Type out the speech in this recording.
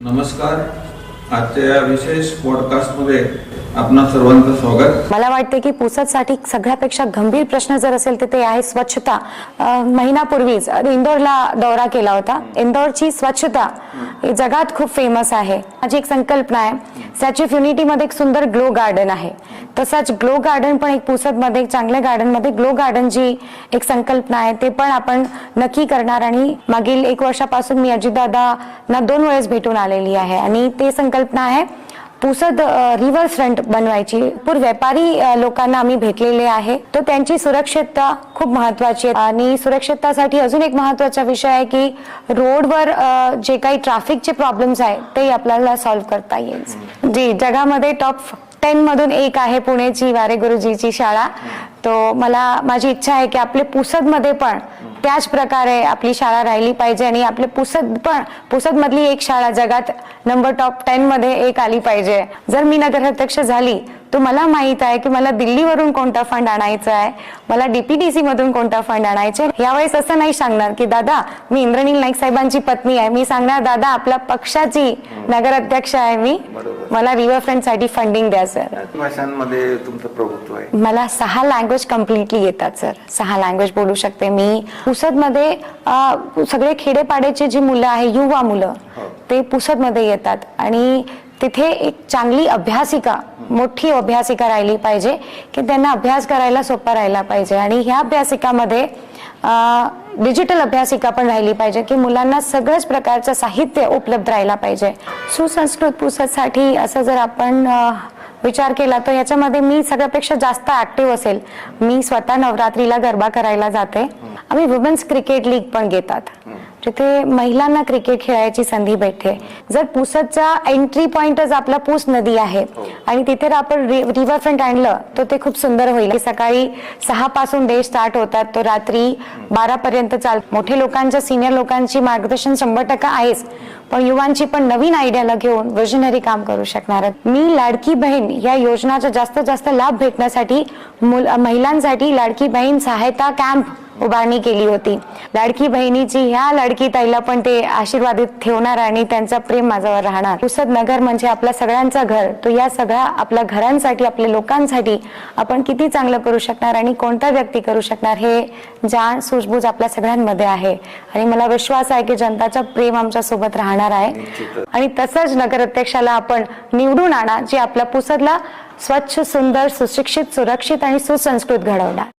नमस्कार. आजच्या या विशेष पॉडकास्टमध्ये आपणा सर्वांचं स्वागत. मला वाटते की पुसदसाठी सगळ्यापेक्षा गंभीर प्रश्न जर असेल तर ते आहे स्वच्छता. महिनापूर्वीच इंदोरला दौरा केला होता. इंदोरची स्वच्छता जगात खूप फेमस आहे. माझी एक संकल्पना आहे. स्टॅच्यू ऑफ युनिटीमध्ये एक सुंदर ग्लो गार्डन आहे. तसाच ग्लो गार्डन पण एक पुसदमध्ये चांगल्या गार्डनमध्ये ग्लो गार्डन जी एक संकल्पना आहे. ते पण आपण नक्की करणार आणि मागील एक वर्षापासून मी अजितदादांना दोन वेळेस भेटून आलेली आहे. आणि ते संकल्पना आहे पुसद रिव्हर फ्रंट बनवायची. पूर व्यापारी लोकांना आम्ही भेटलेले आहे. तर त्यांची सुरक्षितता खूप महत्वाची आहे. आणि सुरक्षिततासाठी अजून एक महत्त्वाचा विषय आहे की रोडवर जे काही ट्रॅफिकचे प्रॉब्लेम्स आहे ते आपल्याला सॉल्व्ह करता येईल. जी जगामध्ये टॉप टेन मधून एक आहे पुणेची वारे गुरुजीची शाळा. तो मला माझी इच्छा आहे की आपले पुसदमध्ये पण त्याच प्रकारे आपली शाळा राहिली पाहिजे आणि आपले पुसद पण पुसद मधली एक शाळा जगात नंबर टॉप टेन मध्ये एक आली पाहिजे. जर मी नगराध्यक्ष झाली तर मला माहीत आहे की मला दिल्लीवरून कोणता फंड आणायचा आहे मला डीपीडीसी मधून कोणता फंड आणायचा आहे. यावेळेस असं नाही सांगणार की दादा मी इंद्रनील नाईक साहेबांची पत्नी आहे. मी सांगणार दादा आपल्या पक्षाची नगराध्यक्ष आहे मी. मला रिव्हरफ्रंटसाठी फंडिंग द्या सर भाषांमध्ये तुमचं प्रभुत्व आहे. मला सहा लँग्वेज कम्प्लिटली येतात सर सहा लँग्वेज बोलू शकते मी. पुसदमध्ये अ, सगळे खेडेपाड्याचे जी मुलं आहे युवा मुलं ते पुसदमध्ये येतात. आणि तिथे एक चांगली अभ्यासिका मोठी अभ्यासिका राहिली पाहिजे की त्यांना अभ्यास करायला सोपा राहिला पाहिजे. आणि ह्या अभ्यासिकामध्ये डिजिटल अभ्यासिका पण राहिली पाहिजे की मुलांना सगळ्याच प्रकारचं साहित्य उपलब्ध राहिला पाहिजे. सुसंस्कृत पुसदसाठी असं जर आपण विचार केला तर याच्यामध्ये मी सगळ्यापेक्षा जास्त ऍक्टिव्ह असेल. मी स्वतः नवरात्रीला गरबा करायला जाते. आम्ही वुमेन्स क्रिकेट लीग पण घेतात. जिथे महिलांना क्रिकेट खेळायची संधी भेटते. जर पुसदचा एंट्री पॉइंटच आपला पूस नदी आहे आणि तिथे आपण रिव्हर फ्रंट आणलं तर ते खूप सुंदर होईल. सकाळी सहा पासून डे स्टार्ट होतात तो रात्री बारा पर्यंत चाल मोठे लोकांच्या सिनियर लोकांची मार्गदर्शन शंभर टक्के आहेच. पण युवांची पण नवीन आयडियाला घेऊन विजनरी काम करू शकणार आहेत. मी लाडकी बहीण या योजनाचा जास्तीत जास्त लाभ भेटण्यासाठी महिलांसाठी लाडकी बहीण सहायता कॅम्प उभारणी केली होती. लाडकी बहिणीची ह्या लाडकी ताईला पण ते आशीर्वादित ठेवणार आणि त्यांचा प्रेम माझ्यावर राहणार. पुसद नगर म्हणजे आपल्या सगळ्यांचं घर. तो या सगळ्या आपल्या घरांसाठी आपल्या लोकांसाठी आपण किती चांगलं करू शकणार आणि कोणता व्यक्ती करू शकणार हे जाण सूझबूज आपल्या सगळ्यांमध्ये आहे. आणि मला विश्वास आहे की जनताचं प्रेम आमच्यासोबत राहणार आहे. आणि तसंच नगराध्यक्षाला आपण निवडून आणा जे आपल्या पुसदला स्वच्छ सुंदर सुशिक्षित सुरक्षित आणि सुसंस्कृत घडवणार.